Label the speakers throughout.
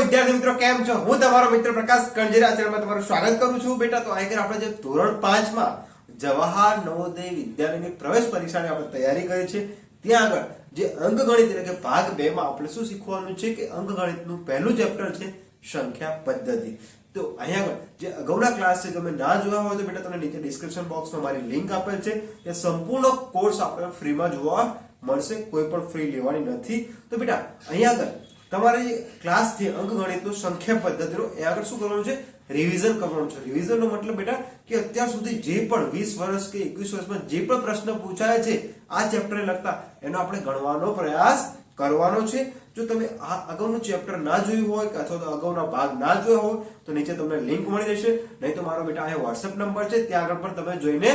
Speaker 1: વિદ્યાર્થી મિત્રો, કેમ છો? હું તમારો મિત્ર પ્રકાશ કંજેરા ચેનલમાં તમારું સ્વાગત કરું છું. બેટા, તો આગળ આપણે જે ધોરણ પાંચમાં જવાહર નવોદય વિદ્યાલયની પ્રવેશ પરીક્ષાની આપણે તૈયારી કરી છે, ત્યાં આગળ જે અંકગણિત એટલે કે ભાગ બે માં આપણે શું શીખવાનું છે કે અંકગણિતનું પહેલું ચેપ્ટર છે સંખ્યા પદ્ધતિ. તો અહીંયા આગળ જે અગાઉના ક્લાસ છે તમે ના જોયા હોય તો બેટા તમને નીચે ડિસ્ક્રિપ્શન બોક્સમાં મારી લિંક આપેલ છે. એ સંપૂર્ણ કોર્સ આપણે ફ્રીમાં જોવા મળશે. કોઈ પણ ફ્રી લેવાની નથી. તો બેટા અહીંયા આગળ તમારે ક્લાસથી ક્લાસ અંકગણિતનું સંખ્યા પદ્ધતિનો, એ આગળ શું કરવાનું છે? રિવિઝન કરવાનું છે. રિવિઝનનો મતલબ બેટા કે અત્યાર સુધી જે પણ વીસ વર્ષ કે 21 વર્ષમાં જે પણ પ્રશ્ન પૂછાય છે, આ ચેપ્ટરને લગતા એનો આપણે ગણવાનો પ્રયાસ કરવાનો છે. જો તમે આ અગાઉનું ચેપ્ટર ના જોયું હોય કે અથવા તો અગાઉના ભાગ ના જોયો હોય, તો નીચે તમને લિંક મળી જશે નહીં તો મારો બેટા અહીંયા વોટ્સએપ નંબર છે, ત્યાં આગળ પણ તમે જોઈને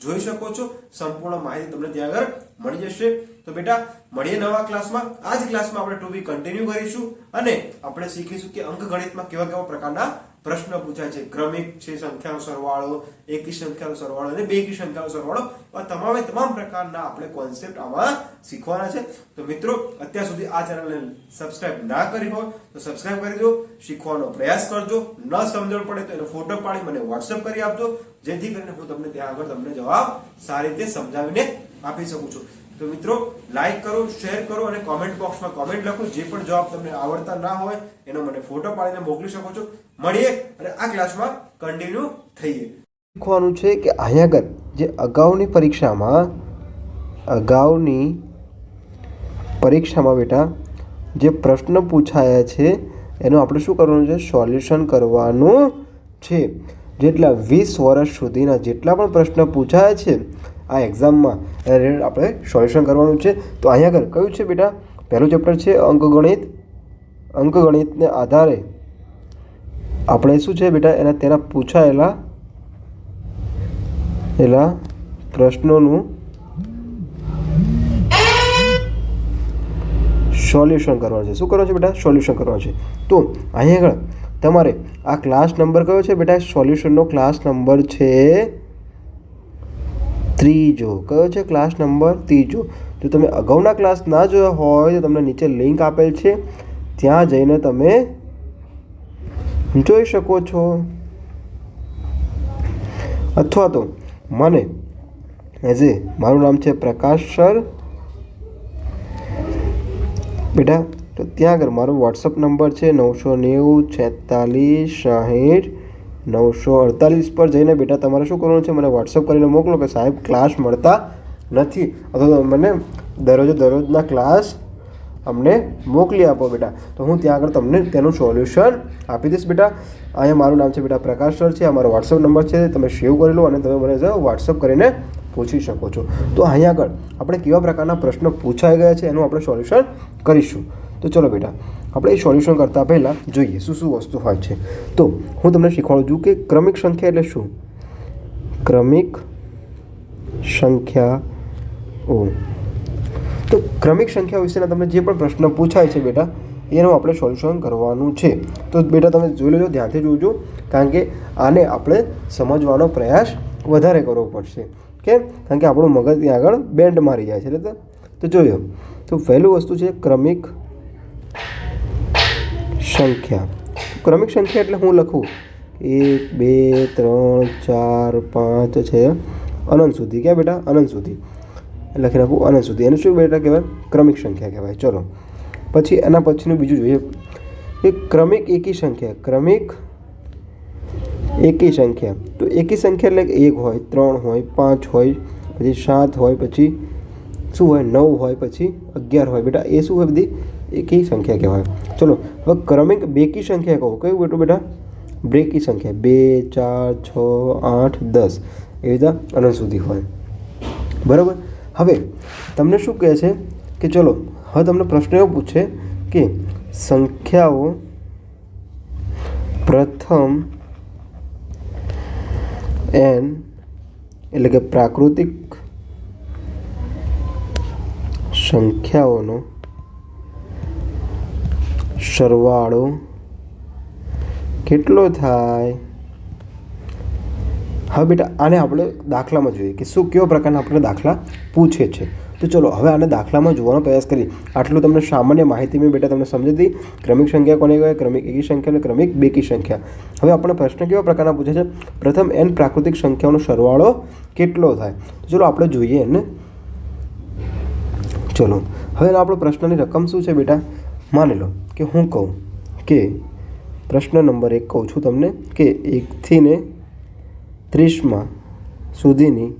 Speaker 1: જોઈ શકો છો. સંપૂર્ણ માહિતી તમને ત્યાં આગળ મળી જશે. તો બેટા, મળીએ નવા ક્લાસમાં. આ જ ક્લાસમાં આપણે ટુ બી કન્ટિન્યુ કરીશું અને આપણે શીખીશું કે અંકગણિતમાં કેવા કેવા પ્રકારના પ્રશ્ન પૂછાય છે. ક્રમિક છે, સંખ્યાનો સરવાળો, એકી સંખ્યાનો સરવાળો અને બેકી સંખ્યાનો સરવાળો. આ તમામે તમામ પ્રકારના આપણે કોન્સેપ્ટ આમાં શીખવાના છે. તો મિત્રો, અત્યાર સુધી આ ચેનલને સબસ્ક્રાઇબ ના કરી હોય તો સબસ્ક્રાઇબ કરી દો. શીખવાનો પ્રયાસ કરજો. ન સમજણ પડે તો એનો ફોટો પાડી મને વોટ્સઅપ કરી આપજો. જેથી કરીને હું તમને ત્યાં આગળ તમને જવાબ સારી રીતે સમજાવીને આપી શકું છું. તો મિત્રો લાઈક કરો શેર કરો અને કોમેન્ટ બોક્સમાં કોમેન્ટ લખો. જે પણ જવાબ તમને આવડતા ના હોય, એનો મને ફોટો પાડીને મોકલી શકો છો. મળીએ અને આ ક્લાસમાં કન્ટિન્યુ થઈએ.
Speaker 2: શીખવાનું છે કે અહીંયા આગળ જે અગાઉની પરીક્ષામાં અગાઉની પરીક્ષામાં બેટા, જે પ્રશ્ન પૂછાયા છે, એનું આપણે શું કરવાનું છે? સોલ્યુશન કરવાનું છે. જેટલા વીસ વર્ષ સુધીના જેટલા પણ પ્રશ્ન પૂછાયા છે આ એક્ઝામમાં એને આપણે સોલ્યુશન કરવાનું છે. તો અહીંયા આગળ કયું છે બેટા? પહેલું ચેપ્ટર છે અંકગણિત. અંકગણિતને આધારે આપણે શું છે બેટા? એના તેના પૂછાયેલા એલા પ્રશ્નોનું સોલ્યુશન કરવાનું છે. શું કરવાનું છે બેટા? સોલ્યુશન કરવાનું છે. તો અહીં આગળ તમારે આ ક્લાસ નંબર કયો છે બેટા? સોલ્યુશનનો ક્લાસ નંબર છે ત્રીજો, કયો છે ક્લાસ નંબર ત્રીજો? જો તમે અગાઉના ક્લાસ ના જોયા હોય તો તમને નીચે લિંક આપેલ છે. ત્યાં જઈને તમે જોઈ શકો છો. અથવા તો મને એઝ એ મારું નામ છે પ્રકાશ સર. બેટા, તો ત્યાં આગળ મારો વોટ્સઅપ નંબર છે નવસો નેવું છેતાલીસ સાહીઠ નવસો અડતાલીસ પર જઈને બેટા તમારે શું કરવાનું છે? મને વોટ્સઅપ કરીને મોકલો કે સાહેબ ક્લાસ મળતા નથી. અથવા મને દરરોજે દરરોજના ક્લાસ અમને મોકલી આપો બેટા. તો હું ત્યાં આગળ તમને તેનું સોલ્યુશન આપી દઈશ બેટા. અહીંયા મારું નામ છે બેટા પ્રકાશ સર છે આ મારો વોટ્સઅપ નંબર છે, તમે સેવ કરી લો અને તમે મને વોટ્સઅપ કરીને પૂછી શકો છો. તો અહીંયા આગળ આપણે કેવા પ્રકારના પ્રશ્નો પૂછાઈ ગયા છે એનું આપણે સોલ્યુશન કરીશું. તો ચલો બેટા આપણે એ સોલ્યુશન કરતાં પહેલાં જોઈએ શું શું વસ્તુ હોય છે. તો હું તમને શીખવાડું છું કે ક્રમિક સંખ્યા એટલે શું? ક્રમિક સંખ્યાઓ તો ક્રમિક સંખ્યા વિશેના તમને જે પણ પ્રશ્ન પૂછાય છે બેટા, એનું આપણે સોલ્યુશન કરવાનું છે. તો બેટા તમે જોઈ લેજો, ધ્યાનથી જોજો, કારણ કે આને આપણે સમજવાનો પ્રયાસ વધારે કરવો પડશે. કેમ? કારણ કે આપણું મગજ ત્યાં આગળ બેન્ડ મારી જાય છે, એટલે તો જોયો. તો પહેલું વસ્તુ છે ક્રમિક સંખ્યા. ક્રમિક સંખ્યા એટલે હું લખું? એક, બે, ત્રણ, ચાર, પાંચ છે. અનંત સુધી. ક્યાં બેટા? અનંત સુધી. લખી નાખું અનંત સુધી. એને શું બેટા કહેવાય? ક્રમિક સંખ્યા કહેવાય. ચલો. પછી એના પછીનું બીજું જોઈએ. કે ક્રમિક એકી સંખ્યા. ક્રમિક એકી સંખ્યા. તો એકી સંખ્યા એટલે એક હોય, ત્રણ હોય, પાંચ હોય, પછી સાત હોય, પછી શું હોય? નવ હોય, પછી અગિયાર હોય. બેટા, એ શું હોય બધી? એકી સંખ્યા કહેવાય? ચલો, હવે ક્રમિક બેકી સંખ્યા કહો. કયું બેટું બેટા? બ્રેકી સંખ્યા. બે, ચાર, છ, આઠ, દસ. એવી રીતે અનંત સુધી હોય. બરાબર? હવે, તમને શું કહે છે? કે ચલો, હવે તમને પ્રશ્ન એવો પૂછે કે સંખ્યાઓ પ્રથમ એન એટલે કે પ્રાકૃતિક સંખ્યાઓનો સરવાળો કેટલો થાય? હવે બેટા, આને આપણે દાખલામાં જોઈએ કે શું કેવા પ્રકારના આપણે દાખલા પૂછે છે. તો ચલો, હવે આને દાખલામાં જોવાનો પ્રયાસ કરીએ. આટલું તમને સામાન્ય માહિતી મેં બેટા તમને સમજી હતી ક્રમિક સંખ્યા કોને કહેવાય? ક્રમિક એકી સંખ્યા અને ક્રમિક બેકી સંખ્યા. હવે આપણને પ્રશ્ન કેવા પ્રકારના પૂછે છે? પ્રથમ એન પ્રાકૃતિક સંખ્યાઓનો સરવાળો કેટલો થાય? ચલો, આપણે જોઈએ એને ચલો, હવે આપણો પ્રશ્નની રકમ શું છે બેટા? માની લો કે હું કહું કે પ્રશ્ન નંબર એક કહું છું તમને કે એકથી ને ત્રીસમાં સુધીની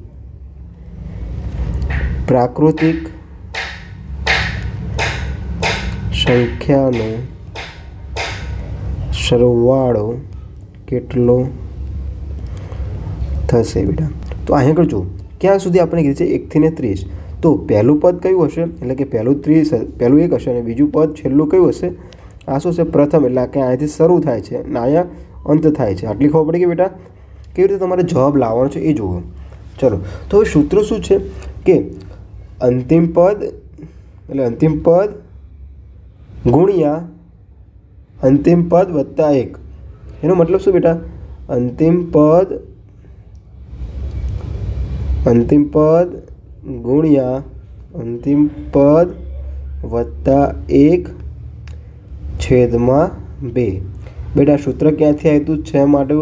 Speaker 2: પ્રાકૃતિક સંખ્યાનો સરવાળો કેટલો થશે બેટા? તો અહીંયા આગળ જુઓ. ક્યાં સુધી આપણે કીધું છે એકથી ને ત્રીસ? તો પહેલું પદ કયું હશે? એટલે કે પહેલું ત્રીસ, પહેલું એક હશે અને બીજું પદ છેલ્લું કયું હશે? આ શું છે પ્રથમ, એટલે કે અહીંથી શરૂ થાય છે અને અહીંયા અંત થાય છે. આટલી ખબર પડી કે બેટા? કેવી રીતે તમારે જવાબ લાવવાનો છે એ જુઓ. ચલો, તો હવે સૂત્ર શું છે? કે અંતિમ પદ, એટલે અંતિમ પદ ગુણ્યા અંતિમ પદ વત્તા એક. એનો મતલબ શું બેટા? અંતિમ પદ અંતિમ પદ ગુણ્યા અંતિમ પદ વત્તા એક છેદમાં બે. બેટા, સૂત્ર ક્યાંથી આવ્યું છે માટે,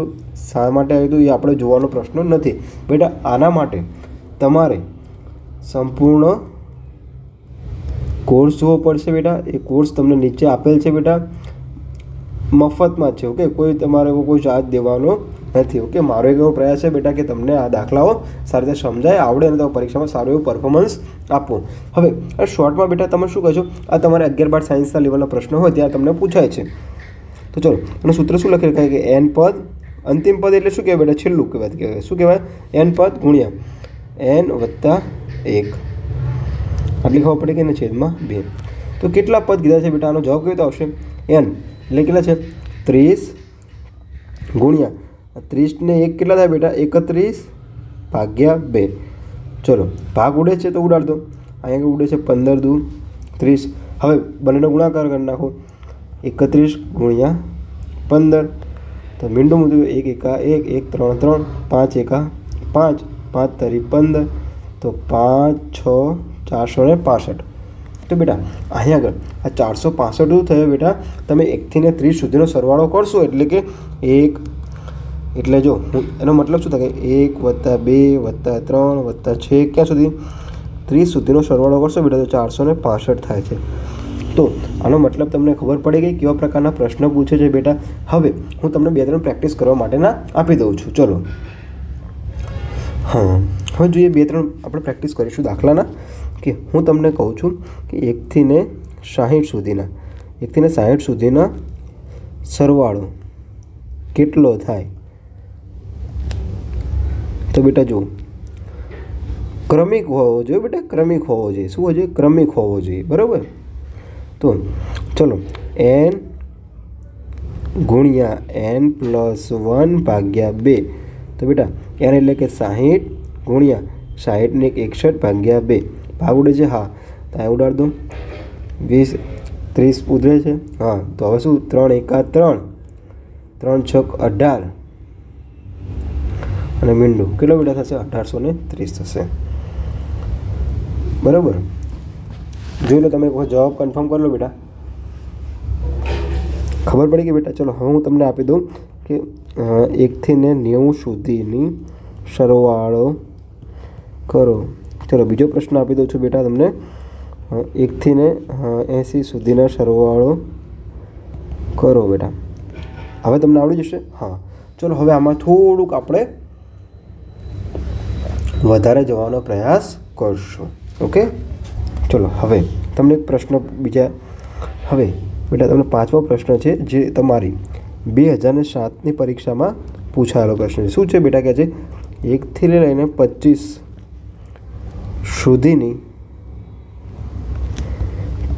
Speaker 2: શા માટે આવ્યું હતું? એ આપણે જોવાનો પ્રશ્ન નથી. બેટા, આના માટે તમારે સંપૂર્ણ કોર્સ જોવો પડશે બેટા. એ કોર્સ તમને નીચે આપેલ છે બેટા. મફતમાં છે ઓકે કોઈ તમારે કોઈ ચાર્જ દેવાનો નથી ઓકે મારો એક એવો પ્રયાસ છે બેટા કે તમને આ દાખલાઓ સારી રીતે સમજાય, આવડે અને તમે પરીક્ષામાં સારું એવું પરફોર્મન્સ આપો. હવે, આ શોર્ટમાં બેટા તમે શું કહેશો આ તમારે અગિયાર બાર સાયન્સના લેવલના પ્રશ્ન હોય ત્યાં તમને પૂછાય છે. તો ચલો, એનું સૂત્ર શું લખી રખાય કે એન પદ, અંતિમ પદ એટલે શું કહેવાય બેટા? છેલ્લું કહેવાય કહેવાય શું કહેવાય? એન પદ ગુણ્યા એન વત્તા એક. આટલી ખબર પડે કે એને છેદમાં બે. તો કેટલા પદ કીધા છે બેટા? આનો જવાબ કેવો આવશે? એન એટલે કેટલા છે? ત્રીસ ગુણ્યા ત્રીસને એક કેટલા થાય બેટા? એકત્રીસ ભાગ્યા બે. ચલો, ભાગ ઉડે છે તો ઉડાડ દો અહીંયા ઉડે છે પંદર દુ ત્રીસ. હવે બંનેનો ગુણાકાર કરી નાખો. એકત્રીસ ગુણ્યા પંદર. તો મીંડું મૂક્યું એક, એકા, એક એક, ત્રણ ત્રણ, પાંચ, એકા, પાંચ. પાંચ તરી પંદર. તો પાંચ, છ, ચારસો ને પાસઠ. તો બેટા, અહીંયા આગળ આ ચારસો પાસઠ થયો બેટા. તમે એકથી ને ત્રીસ સુધીનો સરવાળો કરશો એટલે કે એક એટલે જો હું એનો મતલબ શું થાય કે એક વત્તા બે વત્તા ત્રણ વત્તા છ ક્યાં સુધી? ત્રીસ સુધીનો સરવાળો કરશો બેટા, તો ચારસો ને પાસઠ થાય છે. તો આનો મતલબ તમને ખબર પડી ગઈ કેવા પ્રકારના પ્રશ્ન પૂછે છે બેટા? હવે હું તમને બે ત્રણ પ્રેક્ટિસ કરવા માટેના આપી દઉં છું. ચલો. હા, હવે જોઈએ બે ત્રણ આપણે પ્રેક્ટિસ કરીશું દાખલાના, કે હું તમને કહું છું કે એકથી ને સાહીઠ સુધીના, એકથી ને સાહીઠ સુધીના સરવાળો કેટલો થાય? તો બેટા જુઓ ક્રમિક હોવો જોઈએ બેટા, ક્રમિક હોવો જોઈએ. શું હોવો જોઈએ? ક્રમિક હોવો જોઈએ. બરાબર? તો ચલો એન ગુણ્યા એન પ્લસ વન ભાગ્યા બે. તો બેટા એન એટલે કે સાહીઠ ગુણ્યા સાહીઠને એક એકસઠ ભાગ્યા બે. ભાગ ઉડે છે? હા. તો આ ઉડાડ દો. વીસ, ત્રીસ ઉધરે છે? હા. તો હવે શું? ત્રણ એકા ત્રણ. ત્રણ છક અઢાર. અને મીંડું કેટલો બેટા થશે? અઢારસો ને ત્રીસ થશે. બરાબર? જોઈ લો તમે એક વખત જવાબ કન્ફર્મ કરી લો બેટા. ખબર પડી કે બેટા? ચલો હવે હું તમને આપી દઉં કે અ, એકથી ને નેવું સુધીની સરવાળો કરો. ચલો બીજો પ્રશ્ન આપી દઉં છું બેટા તમને. અ, એકથી ને એંસી સુધીના સરવાળો કરો બેટા. હવે તમને આવડી જશે? હા. ચલો હવે આમાં થોડુંક આપણે વધારે જવાનો પ્રયાસ કરશો. ઓકે ચલો, હવે તમને એક પ્રશ્ન બીજા, હવે બેટા, તમને પાંચમો પ્રશ્ન છે જે તમારી બે હજારને સાતની પરીક્ષામાં પૂછાયેલો પ્રશ્ન છે. શું છે બેટા કે છે? એકથી લઈને પચીસ સુધીની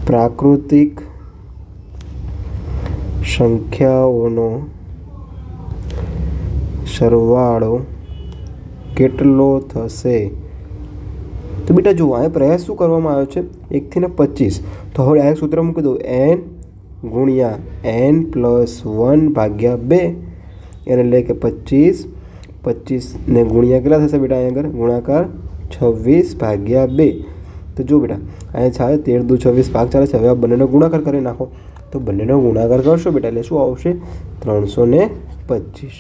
Speaker 2: પ્રાકૃતિક સંખ્યાઓનો સરવાળો કેટલો થશે? તો બેટા જુઓ અહીંયા પ્રયાસ શું કરવામાં આવ્યો છે? એકથી ને પચીસ. તો હવે આ સૂત્ર મૂકી દઉં. એન ગુણ્યા એન પ્લસ વન ભાગ્યા બે. એને લે કે પચીસ. પચીસને ગુણ્યા કેટલા થશે બેટા અહીંયા આગળ? ગુણાકાર છવ્વીસ ભાગ્યા બે. તો જો બેટા, અહીંયા ચાલે તેર દુ છવ્વીસ ભાગ ચાલે છે. હવે આ બંનેનો ગુણાકાર કરી નાખો. તો બંનેનો ગુણાકાર કરશો બેટા એટલે શું આવશે? ત્રણસો ને પચીસ.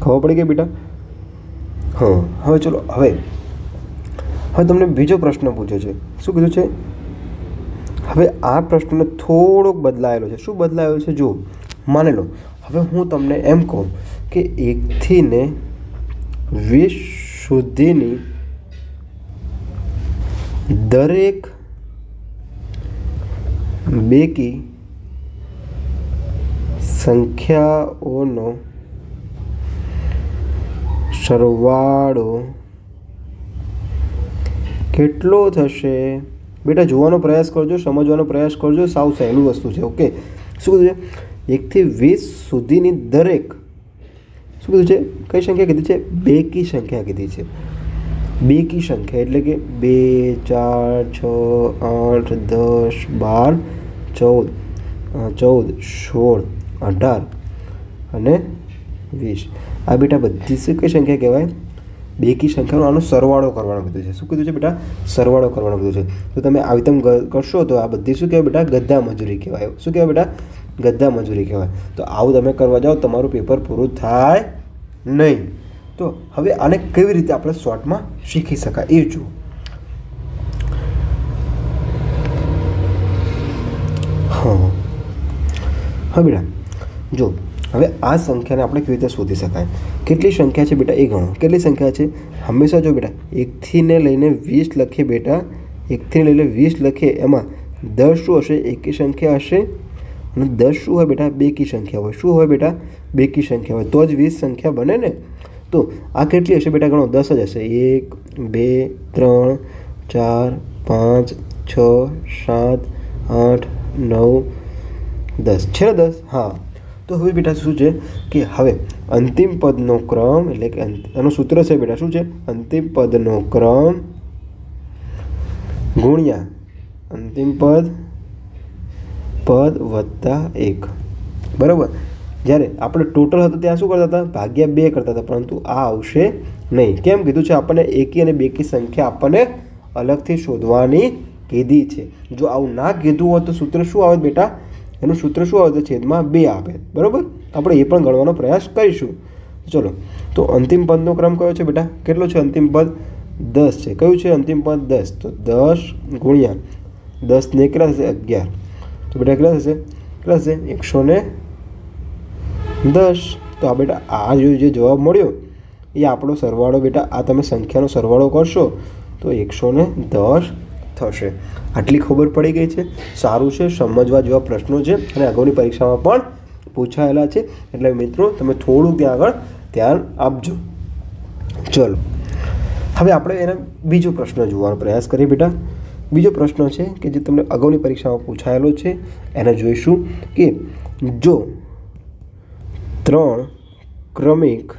Speaker 2: ખબર પડી ગઈ બેટા? હા. હવે ચલો, હવે. હવે તમને બીજો પ્રશ્ન પૂછ્યો છે. શું કીધું છે? હવે આ પ્રશ્ન થોડોક બદલાયેલો છે. શું બદલાયો છે? જો માની લો, હવે હું તમને એમ કહું કે એકથી ને વીસ સુધીની દરેક બેકી સંખ્યાઓનો સરવાળો કેટલો થશે? બેટા, જોવાનો પ્રયાસ કરજો, સમજવાનો પ્રયાસ કરજો, સાવ સહેલું વસ્તુ છે, ઓકે? શું કીધું છે એકથી વીસ સુધીની દરેક. શું કીધું છે? કઈ સંખ્યા કીધી છે? બે કી સંખ્યા કીધી છે. બે કી સંખ્યા, એટલે કે બે, ચાર, છ, આઠ, દસ, બાર, ચૌદ. ચૌદ, સોળ, અઢાર અને વીસ. આ બેટા બધી શું કઈ સંખ્યા કહેવાય? બેકી સંખ્યાનો આનો સરવાળો કરવાનો કીધું છે. શું કીધું છે બેટા? સરવાળો કરવાનો કીધું છે. તો તમે આવી તમે કરશો તો આ બધી શું કહેવાય બેટા? ગદ્દા મજૂરી કહેવાય. શું કહેવાય બેટા? ગદ્દા મજૂરી કહેવાય. તો આવું તમે કરવા જાઓ, તમારું પેપર પૂરું થાય નહીં. તો હવે આને કેવી રીતે આપણે શોર્ટમાં શીખી શકાય? એ જુઓ. હા. હા બેટા. જો હવે આ સંખ્યાને આપણે કેવી રીતે શોધી શકાય? કેટલી સંખ્યા છે બેટા? એ ગણો. કેટલી સંખ્યા છે? હંમેશા જો બેટા એકથી ને લઈને વીસ લખીએ બેટા એકથી લઈને વીસ લખીએ, એમાં દસ શું હશે? એકી સંખ્યા હશે. અને દસ શું હોય બેટા? બેકી સંખ્યા હોય. શું હોય બેટા? બેકી સંખ્યા હોય. તો જ વીસ સંખ્યા બને ને? તો આ કેટલી હશે બેટા? ગણો. દસ જ હશે. એક, બે, ત્રણ, ચાર, પાંચ, છ, સાત, આઠ, નવ, દસ. છે ને દસ? હા. તો હવે બેટા શું છે કે હવે અંતિમ પદનો ક્રમ એટલે કે એનું સૂત્ર છે બેટા શું છે? અંતિમ પદનો ક્રમ ગુણ્યા અંતિમ પદ પદ વત્તા એક. બરાબર? જ્યારે આપણે ટોટલ હતું ત્યાં શું કરતા હતા? ભાગ્યા બે કરતા હતા, પરંતુ આ આવશે નહીં. કેમ કીધું છે? આપણને એકી અને બેકી સંખ્યા આપણને અલગથી શોધવાની કીધી છે. જો આવું ના કીધું હોત તો સૂત્ર શું આવે બેટા? એનું સૂત્ર શું આવે તો છેદમાં બે આવે બરાબર? આપણે એ પણ ગણવાનો પ્રયાસ કરીશું. ચલો. તો અંતિમ પદનો ક્રમ કયો છે બેટા? કેટલો છે અંતિમ પદ? દસ છે. કયું છે અંતિમ પદ? દસ. તો દસ ગુણ્યા દસ ને કેટલા થશે? અગિયાર. તો બેટા કેટલા થશે? કેટલા થશે? એકસો ને દસ. તો આ બેટા આ જે જવાબ મળ્યો, એ આપણો સરવાળો બેટા, આ તમે સંખ્યાનો સરવાળો કરશો, તો એકસો ને દસ થશે. આટલી ખબર પડી ગઈ છે. સારું છે, સમજવા જેવા પ્રશ્નો છે અને અગાઉની પરીક્ષામાં પણ પૂછાયેલા છે. એટલે મિત્રો, તમે થોડુંક ત્યાં આગળ ધ્યાન આપજો. ચલો. હવે આપણે એના બીજો પ્રશ્ન જોવાનો પ્રયાસ કરીએ બેટા. બીજો પ્રશ્ન છે કે જે તમને અગાઉની પરીક્ષામાં પૂછાયેલો છે, એને જોઈશું કે જો ત્રણ ક્રમિક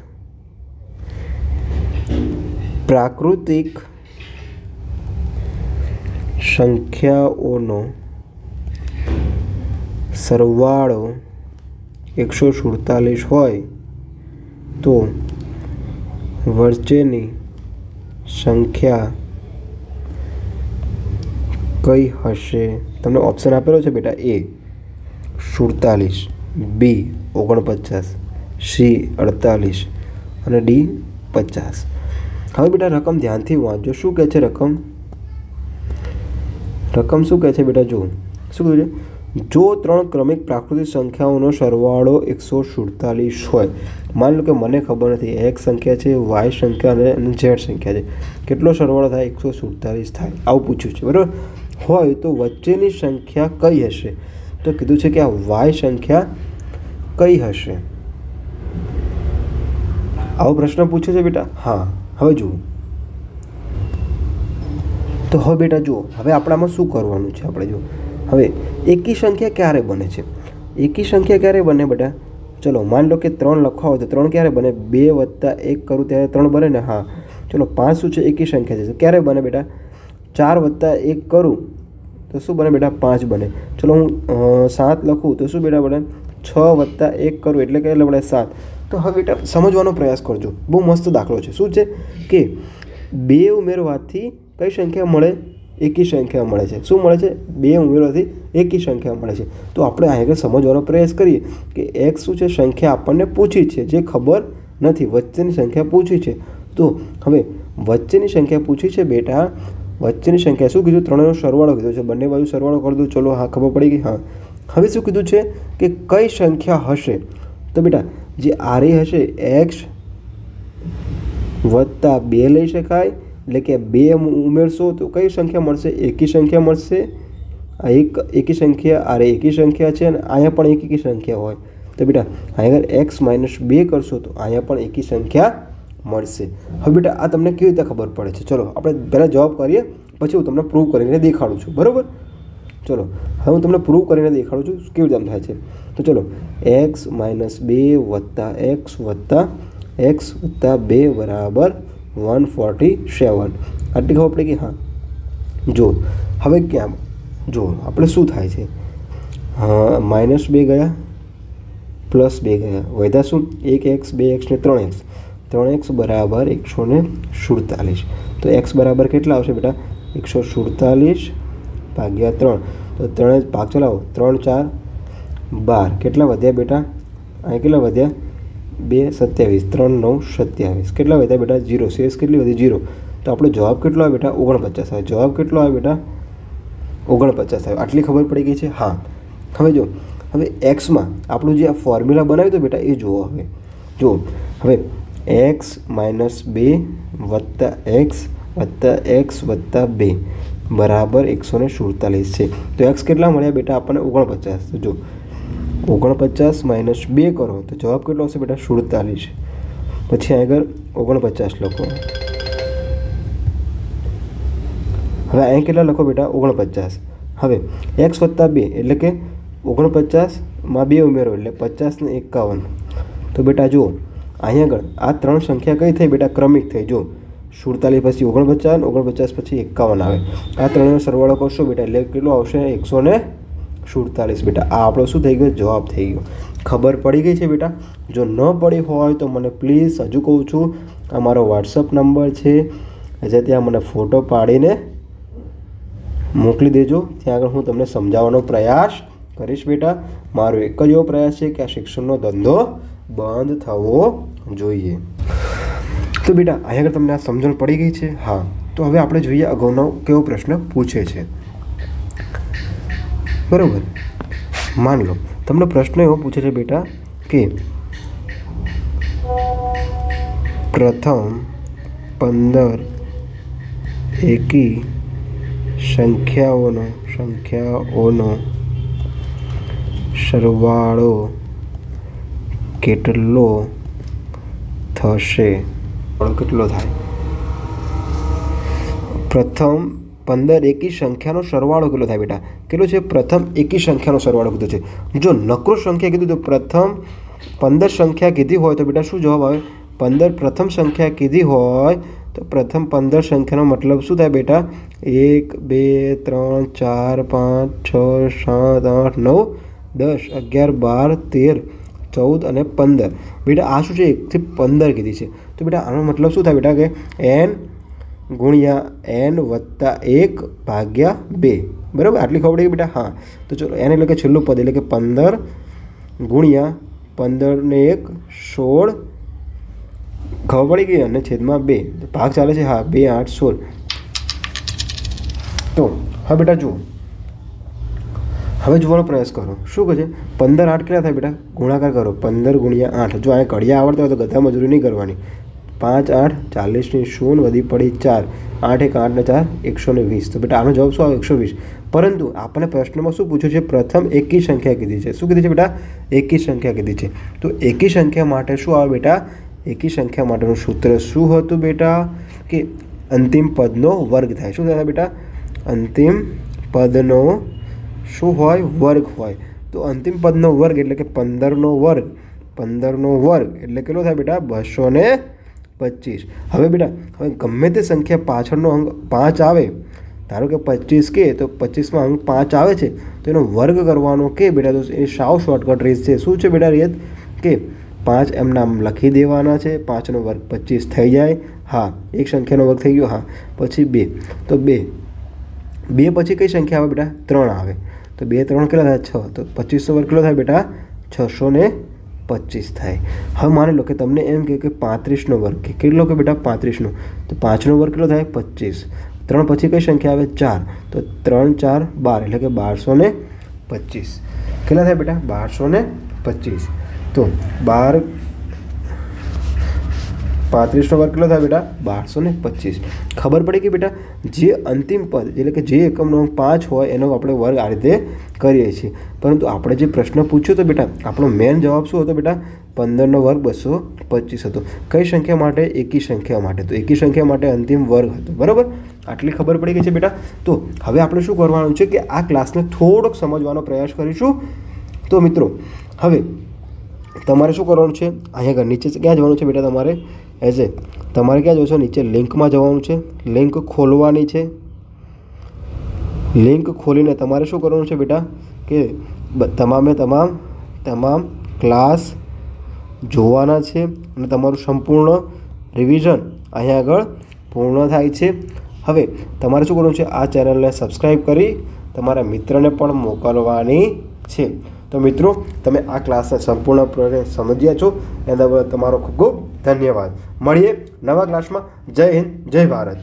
Speaker 2: પ્રાકૃતિક સંખ્યાઓનો સરવાળો એકસો સુડતાલીસ હોય તો વચ્ચેની સંખ્યા કઈ હશે? તમને ઓપ્શન આપેલો છે બેટા એ સુડતાલીસ બી ઓગણપચાસ સી અડતાલીસ અને ડી પચાસ. હવે બેટા રકમ ધ્યાનથી વાંચજો. શું કહે છે રકમ? રકમ શું કહે છે બેટા? જો શું કહ્યું છે? જો ત્રણ ક્રમિક પ્રાકૃતિક સંખ્યાઓનો સરવાળો એકસો સુડતાલીસ હોય, માની લો કે મને ખબર નથી એક્સ સંખ્યા છે, વાય સંખ્યા અને ઝેડ સંખ્યા છે. કેટલો સરવાળો થાય? એકસો સુડતાલીસ થાય. આવું પૂછ્યું છે. બરાબર? હોય તો વચ્ચેની સંખ્યા કઈ હશે? તો કીધું છે કે આ વાય સંખ્યા કઈ હશે? આવો પ્રશ્ન પૂછ્યો છે બેટા? હા. હવે જુઓ. તો હવે બેટા જુઓ, હવે આપણામાં શું કરવાનું છે આપણે જુઓ. હવે એકી સંખ્યા ક્યારે બને છે? એકી સંખ્યા ક્યારે બને બેટા? ચલો, માની લો કે ત્રણ લખવા હોય તો ત્રણ ક્યારે બને? બે વત્તા એક કરું ત્યારે ત્રણ બને ને? હા. ચલો, પાંચ શું છે? એકી સંખ્યા છે. ક્યારે બને બેટા? ચાર વત્તા એક કરું તો શું બને બેટા? પાંચ બને. ચલો, હું સાત લખું તો શું બેટા બને? છ વત્તા એક કરું એટલે કેટલા બને સાત. તો હવે બેટા સમજવાનો પ્રયાસ કરજો. બહુ મસ્ત દાખલો છે. શું છે? કે બે ઉમેરવાથી કઈ સંખ્યા મળે? એકી સંખ્યા મળે છે. શું મળે છે? બે ઉમેરોથી એકી સંખ્યા મળે છે. તો આપણે આગળ સમજવાનો પ્રયાસ કરીએ કે એક્સ શું છે? સંખ્યા આપણને પૂછી છે, જે ખબર નથી. વચ્ચેની સંખ્યા પૂછી છે. તો હવે વચ્ચેની સંખ્યા પૂછી છે બેટા. વચ્ચેની સંખ્યા શું કીધું? ત્રણેયનો સરવાળો કીધો છે. બંને બાજુ સરવાળો કરી દો. ચલો, હા, ખબર પડી ગઈ? હા. હવે શું કીધું છે? કે કઈ સંખ્યા હશે? તો બેટા, જે આરે હશે એક્સ વત્તા બે લઈ શકાય. એટલે કે બે ઉમેરશો તો કઈ સંખ્યા મળશે? એકી સંખ્યા મળશે, આ એક, એકી સંખ્યા આરે એકી સંખ્યા છે અને અહીંયા પણ એક એકી સંખ્યા હોય. તો બેટા, અહીંયા એક્સ માઇનસ બે કરશો તો અહીંયા પણ એકી સંખ્યા મળશે. હવે બેટા, આ તમને કેવી રીતે ખબર પડે છે? ચલો, આપણે પહેલાં જવાબ કરીએ, પછી હું તમને પ્રૂવ કરીને દેખાડું છું. બરાબર? ચલો, હવે હું તમને પ્રૂવ કરીને દેખાડું છું, કેવી રીતે આમ થાય છે? તો ચલો એક્સ માઇનસ બે વત્તા એક્સ વત્તા એક્સ વત્તા બે બરાબર વન ફોર્ટી સેવન. આટલી ખબર પડી કે હા. જો, હવે ક્યાં જો, આપણે શું થાય છે? હા, માઇનસ બે ગયા, પ્લસ બે ગયા. વધ્યા શું? એક એક્સ, બે એક્સ ને ત્રણ એક્સ. ત્રણ એક્સ બરાબર એકસો ને સુડતાલીસ. તો એક્સ બરાબર કેટલા આવશે બેટા? એકસો સુડતાલીસ ભાગ્યા ત્રણ. તો ત્રણે ભાગ ચલાવો. ત્રણ ચાર બાર. કેટલા વધ્યા બેટા? અહીં કેટલા વધ્યા? બે સત્યાવીસ, ત્રણ, નવ, સત્યાવીસ. કેટલા વધ્યા બેટા? જીરો શેષ કેટલી વધી? જીરો તો આપણો જવાબ કેટલો આવે બેટા? ઓગણપચાસ આવે જવાબ કેટલો આવે બેટા? ઓગણપચાસ આવે આટલી ખબર પડી ગઈ છે? હા. હવે જો, હવે એક્સમાં આપણું જે આ ફોર્મ્યુલા બનાવ્યું હતું બેટા, એ જુઓ હવે. જુઓ. હવે એક્સ માઇનસ બે વત્તા એક્સ વત્તા એક્સ વત્તા બે બરાબર એકસો ને સુડતાલીસ છે. તો એક્સ કેટલા મળ્યા બેટા? આપણને ઓગણપચાસ. જો ઓગણપચાસ માઇનસ બે કરો, તો જવાબ કેટલો હશે બેટા? સુડતાલીસ. પછી આગળ ઓગણપચાસ લખો. હવે અહીં કેટલા લખો બેટા? ઓગણપચાસ. હવે એક્સ વત્તા બે એટલે કે ઓગણપચાસમાં બે ઉમેરો એટલે પચાસ ને એકાવન. તો બેટા જુઓ, અહીંયા આગળ આ ત્રણ સંખ્યા કઈ થઈ બેટા? ક્રમિક થઈ. જો સુડતાલીસ પછી ઓગણપચાસ ઓગણપચાસ પછી એકાવન આવે. આ ત્રણનો સરવાળો કરશો બેટા એટલે કેટલો આવશે? એકસો ને સુડતાલીસ, બેટા. આ આપણો શું થઈ ગયો? જવાબ થઈ ગયો. ખબર પડી ગઈ છે, બેટા? જો ન પડી હોય તો મને પ્લીઝ હજુ કહું છું આ મારો વોટ્સઅપ નંબર છે. જે ત્યાં મને ફોટો પાડીને મોકલી દેજો. ત્યાં આગળ હું તમને સમજાવવાનો પ્રયાસ કરીશ, બેટા. મારો એક જ એવો પ્રયાસ છે કે આ શિક્ષણનો ધંધો બંધ થવો જોઈએ. તો બેટા, અહીંયા આગળ તમને આ સમજણ પડી ગઈ છે? હા. તો હવે આપણે જોઈએ અગાઉનો કેવો પ્રશ્ન પૂછે છે. બરાબર. માન લો. તમને પ્રશ્ન એવો પૂછે છે બેટા કે પ્રથમ પંદર એકી સંખ્યાઓનો સંખ્યાઓનો સરવાળો કેટલો થશે? કેટલો થાય? પ્રથમ પંદર એકી સંખ્યાનો સરવાળો કેટલો થાય બેટા? કેટલો છે? પ્રથમ એકી સંખ્યાનો સરવાળો કીધો છે. જો નકરો સંખ્યા કીધું તો પ્રથમ પંદર સંખ્યા કીધી હોય તો બેટા શું જવાબ આવે? પંદર પ્રથમ સંખ્યા કીધી હોય તો પ્રથમ પંદર સંખ્યાનો મતલબ શું થાય બેટા? એક, બે, ત્રણ, ચાર, પાંચ, છ, સાત, આઠ, નવ, દસ, અગિયાર, બાર, તેર, ચૌદ અને પંદર. બેટા આ શું છે? એકથી પંદર કીધી છે. તો બેટા આનો મતલબ શું થાય બેટા કે એન ગુણ્યા એન વત્તા એક ભાગ્યા બે. બરાબર? આટલી ખબર ગઈ બેટા? હા. તો ચલો, એન એટલે કે છેલ્લું પદ, એટલે કે પંદર ગુણ્યા પંદર ને એક સોળ. ખબર પડી ગઈ અને છેદમાં બે. ભાગ ચાલે છે? હા, બે, આઠ, સોળ. તો, હા બેટા, જુઓ. હવે જોવાનો પ્રયાસ કરો. શું કહે છે? પંદર આઠ કેટલા થાય બેટા? ગુણાકાર કરો. પંદર ગુણ્યા આઠ. જો અહીંયા કડિયા આવડતા હોય તો ગધા મજૂરી નહીં કરવાની. પાંચ આઠ ચાલીસની શૂન્ય વધી પડી ચાર. આઠ એક આઠ ચાર, એકસો ને વીસ. તો બેટા આનો જવાબ શું આવે? એકસો વીસ. પરંતુ આપણને પ્રશ્નમાં શું પૂછ્યું છે? પ્રથમ એકી સંખ્યા કીધી છે. શું કીધી છે બેટા? એકી સંખ્યા કીધી છે. તો એકી સંખ્યા માટે શું આવે બેટા? એકી સંખ્યા માટેનું સૂત્ર શું હતું બેટા? કે અંતિમ પદનો વર્ગ થાય. શું થાય બેટા? અંતિમ પદનો શું હોય? વર્ગ હોય. તો અંતિમ પદનો વર્ગ એટલે કે પંદરનો વર્ગ. પંદરનો વર્ગ એટલે કેટલો થાય બેટા? બસો ને પચીસ. હવે બેટા, હવે ગમે તે સંખ્યા પાછળનો અંક પાંચ આવે, ધારો કે પચીસ કે, તો પચીસમાં અંક પાંચ આવે છે, તો એનો વર્ગ કરવાનો કે બેટા, તો એ સાવ શોર્ટકટ રીત છે. શું છે બેટા રીત? કે પાંચ એમના લખી દેવાના છે, પાંચનો વર્ગ પચીસ થઈ જાય. હા, એક સંખ્યાનો વર્ગ થઈ ગયો, હા. પછી બે. તો બે. બે પછી કઈ સંખ્યા આવે બેટા? ત્રણ આવે. તો બે, ત્રણ કેટલા થાય? છ. તો પચીસનો વર્ગ કેટલો થાય બેટા? છસો ને પચીસ થાય હવે માની લો કે તમને એમ કહે કે પાંત્રીસનો વર્ગ કે કેટલો કે બેટા પાંત્રીસનો તો પાંચનો વર્ગ કેટલો થાય પચીસ ત્રણ પછી કઈ સંખ્યા આવે ચાર તો ત્રણ ચાર બાર એટલે કે બારસો ને પચીસ કેટલા થાય બેટા બારસો ને પચીસ તો બાર પાંત્રીસનો વર્ગ કેટલો થાય બેટા બારસો ને પચીસ ખબર પડી કે બેટા જે અંતિમ પદ એટલે કે જે એકમનો અંક પાંચ હોય એનો આપણે વર્ગ આ રીતે કરીએ છીએ. પરંતુ આપણે જે પ્રશ્ન પૂછ્યો તો બેટા, આપણો મેન જવાબ શું હતો બેટા? પંદરનો વર્ગ બસો પચીસ હતો. કઈ સંખ્યા માટે? એકી સંખ્યા માટે. તો એકી સંખ્યા માટે અંતિમ વર્ગ હતો. બરાબર? આટલી ખબર પડી ગઈ છે બેટા? તો હવે આપણે શું કરવાનું છે કે આ ક્લાસને થોડોક સમજવાનો પ્રયાસ કરીશું. તો મિત્રો, હવે તમારે શું કરવાનું છે? અહીંયા નીચે ક્યાં જવાનું છે બેટા તમારે? એઝ એ, તમારે ક્યાં જશો નીચે લિંકમાં જવાનું છે. લિંક ખોલવાની છે. લિંક ખોલીને તમારે શું કરવાનું છે બેટા? કે તમામે તમામ તમામ ક્લાસ જોવાના છે અને તમારું સંપૂર્ણ રિવિઝન અહીંયા આગળ પૂર્ણ થાય છે. હવે તમારે શું કરવાનું છે? આ ચેનલને સબસ્ક્રાઈબ કરી તમારા મિત્રને પણ મોકલવાની છે. તો મિત્રો, તમે આ ક્લાસને સંપૂર્ણપણે સમજ્યા છો. એના બદલ તમારો ખૂબ ખૂબ ધન્યવાદ. મળીએ નવા ક્લાસમાં જય હિન્દ, જય ભારત.